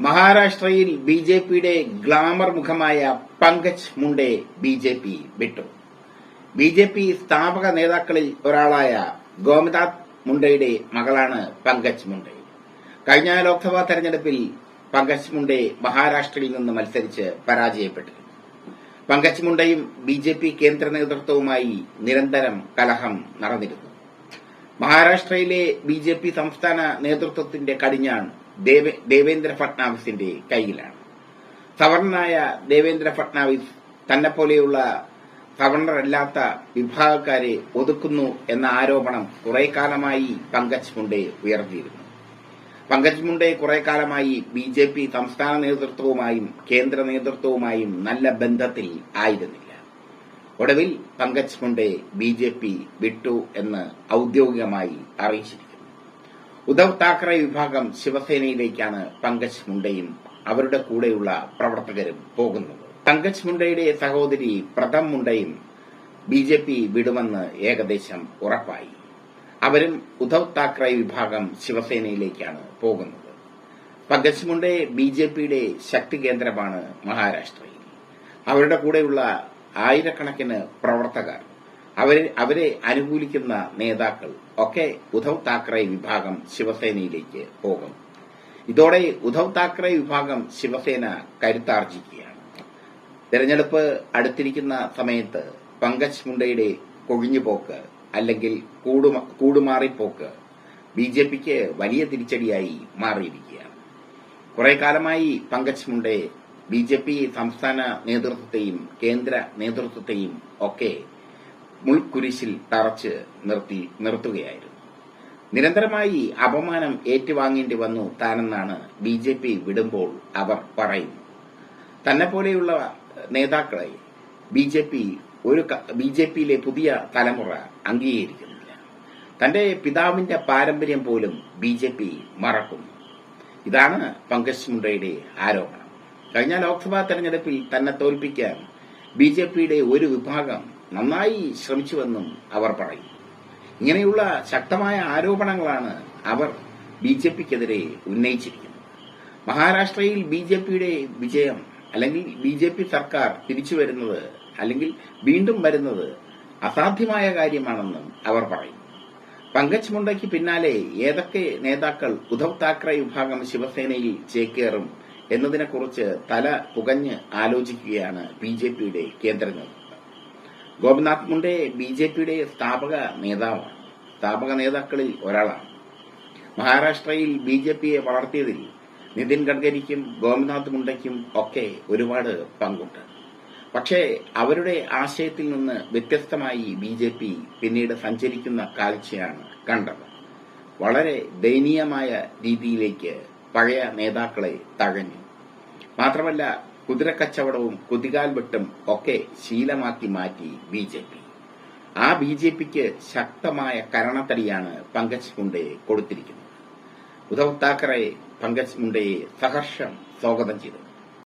മഹാരാഷ്ട്രയിൽ B J പിയുടെ glamour മുഖമായ Pankaj Munde B J P വിട്ടു. ബി ജെ പി സ്ഥാപക നേതാക്കളിൽ ഒരാളായ ഗോമനാഥ് മുണ്ടയുടെ മകളാണ് പങ്കജ് മുണ്ടെ. കഴിഞ്ഞ ലോക്സഭാ തെരഞ്ഞെടുപ്പിൽ പങ്കജ് മുണ്ടെ മഹാരാഷ്ട്രയിൽ നിന്ന് മത്സരിച്ച് പരാജയപ്പെട്ടു. പങ്കജ് മുണ്ടയും ബി ജെ പി കേന്ദ്ര നേതൃത്വവുമായി നിരന്തരം കലഹം നടന്നിരുന്നു. മഹാരാഷ്ട്രയിലെ ബി ജെ പി സംസ്ഥാന നേതൃത്വത്തിന്റെ കടിഞ്ഞാൺ ദേവ- ദേവേന്ദ്ര ഫട്നാവിസിന്റെ കയ്യിലാണ്. സവർണനായ ദേവേന്ദ്ര ഫട്നാവിസ് തന്നെപ്പോലെയുള്ള സവർണരല്ലാത്ത വിഭാഗക്കാരെ ഒതുക്കുന്നു എന്ന ആരോപണം കുറെ കാലമായി പങ്കജ് മുണ്ടെ ഉയർത്തിയിരുന്നു. പങ്കജ് മുണ്ടെ കുറെ കാലമായി ബി ജെ പി സംസ്ഥാന നേതൃത്വവുമായും കേന്ദ്ര നേതൃത്വവുമായും നല്ല ബന്ധത്തിൽ ആയിരുന്നില്ല. ഒടുവിൽ Pankaj Munde B J P വിട്ടു എന്ന് ഔദ്യോഗികമായി അറിയിച്ചിരിക്കുന്നു. ഉദ്ധവ് താക്കറെ വിഭാഗം ശിവസേനയിലേക്കാണ് പങ്കജ് മുണ്ടയും അവരുടെ കൂടെയുള്ള പ്രവർത്തകരും പോകുന്നത്. പങ്കജ് മുണ്ടയുടെ സഹോദരി പ്രഥം മുണ്ടയും ബി ജെ പി വിടുമെന്ന് ഏകദേശം ഉറപ്പായി. അവരും ഉദ്ധവ് താക്കറെ വിഭാഗം ശിവസേനയിലേക്കാണ് പോകുന്നത്. പങ്കജ് മുണ്ടെ ബി ജെ പിയുടെ ശക്തി കേന്ദ്രമാണ് മഹാരാഷ്ട്രയിൽ. അവരുടെ കൂടെയുള്ള ആയിരക്കണക്കിന് പ്രവർത്തകർ അവരെ അവരെ അനുകൂലിക്കുന്ന നേതാക്കൾ ഒക്കെ ഉദ്ധവ് താക്കറെ വിഭാഗം ശിവസേനയിലേക്ക് പോകും. ഇതോടെ ഉദ്ധവ് താക്കറെ വിഭാഗം ശിവസേന കരുത്താർജിക്കുകയാണ്. തെരഞ്ഞെടുപ്പ് അടുത്തിരിക്കുന്ന സമയത്ത് പങ്കജ് മുണ്ടയുടെ കൊഴിഞ്ഞുപോക്ക് അല്ലെങ്കിൽ കൂടുമ- കൂടുമാറിപ്പോക്ക് ബി ജെ പിക്ക് വലിയ തിരിച്ചടിയായി മാറിയിരിക്കുകയാണ്. കുറെ കാലമായി Pankaj Munde B J P സംസ്ഥാന നേതൃത്വത്തെയും കേന്ദ്ര നേതൃത്വത്തെയും ഒക്കെ മുൾക്കുരിശിൽ തറച്ച് നിർത്തി നിർത്തുകയായിരുന്നു. നിരന്തരമായി അപമാനം ഏറ്റുവാങ്ങേണ്ടി വന്നു താനെന്നാണ് ബി ജെ പി വിടുമ്പോൾ അവർ പറയുന്നു തന്നെ പോലെയുള്ള നേതാക്കളെ ബി ജെ പി ഒരു ബി ജെ പിയിലെ പുതിയ തലമുറ അംഗീകരിക്കുന്നില്ല. തന്റെ പിതാവിന്റെ പാരമ്പര്യം പോലും ബി ജെ പി മറക്കുന്നു. ഇതാണ് പങ്കജ് മുണ്ടയുടെ ആരോപണം. കഴിഞ്ഞ ലോക്സഭാ തെരഞ്ഞെടുപ്പിൽ തന്നെ തോൽപ്പിക്കാൻ ബി ജെ പിയുടെ ഒരു വിഭാഗം നന്നായി ശ്രമിച്ചുവെന്നും അവർ പറയും. ഇങ്ങനെയുള്ള ശക്തമായ ആരോപണങ്ങളാണ് അവർ ബി ജെ പിക്കെതിരെ ഉന്നയിച്ചിരിക്കുന്നത്. മഹാരാഷ്ട്രയിൽ ബി ജെ പിയുടെ വിജയം അല്ലെങ്കിൽ ബി ജെ പി സർക്കാർ തിരിച്ചു വരുന്നത് അല്ലെങ്കിൽ വീണ്ടും വരുന്നത് അസാധ്യമായ കാര്യമാണെന്നും അവർ പറയും. പങ്കജ് മുണ്ടയ്ക്ക് പിന്നാലെ ഏതൊക്കെ നേതാക്കൾ ഉദ്ധവ് താക്കറെ വിഭാഗം ശിവസേനയിൽ ചേക്കേറും എന്നതിനെക്കുറിച്ച് തല പുകഞ്ഞ് ആലോചിക്കുകയാണ് ബി ജെ പിയുടെ കേന്ദ്ര ഗോപിനാഥ് മുണ്ടെ ബി ജെ പിയുടെ സ്ഥാപക നേതാവാണ്. സ്ഥാപക നേതാക്കളിൽ ഒരാളാണ്. മഹാരാഷ്ട്രയിൽ ബി ജെ പിയെ വളർത്തിയതിൽ നിതിൻ ഗഡ്കരിക്കും ഗോപിനാഥ് മുണ്ടയ്ക്കും ഒക്കെ ഒരുപാട് പങ്കുണ്ട്. പക്ഷേ അവരുടെ ആശയത്തിൽ നിന്ന് വ്യത്യസ്തമായി ബി ജെ പി പിന്നീട് സഞ്ചരിക്കുന്ന കാഴ്ചയാണ് കണ്ടത്. വളരെ ദയനീയമായ രീതിയിലേക്ക് പഴയ നേതാക്കളെ തഴഞ്ഞു. മാത്രമല്ല കുതിരക്കച്ചവടവും കുതികാൽ വെട്ടും ഒക്കെ ശീലമാക്കി മാറ്റി ബി ജെ പി. ആ ബി ജെ പിക്ക് ശക്തമായ കരണത്തടിയാണ് പങ്കജ് മുണ്ടയെ കൊടുത്തിരിക്കുന്നത്. ഉദ്ധവ് താക്കറെ പങ്കജ് മുണ്ടയെ സഹർഷം സ്വാഗതം ചെയ്തു.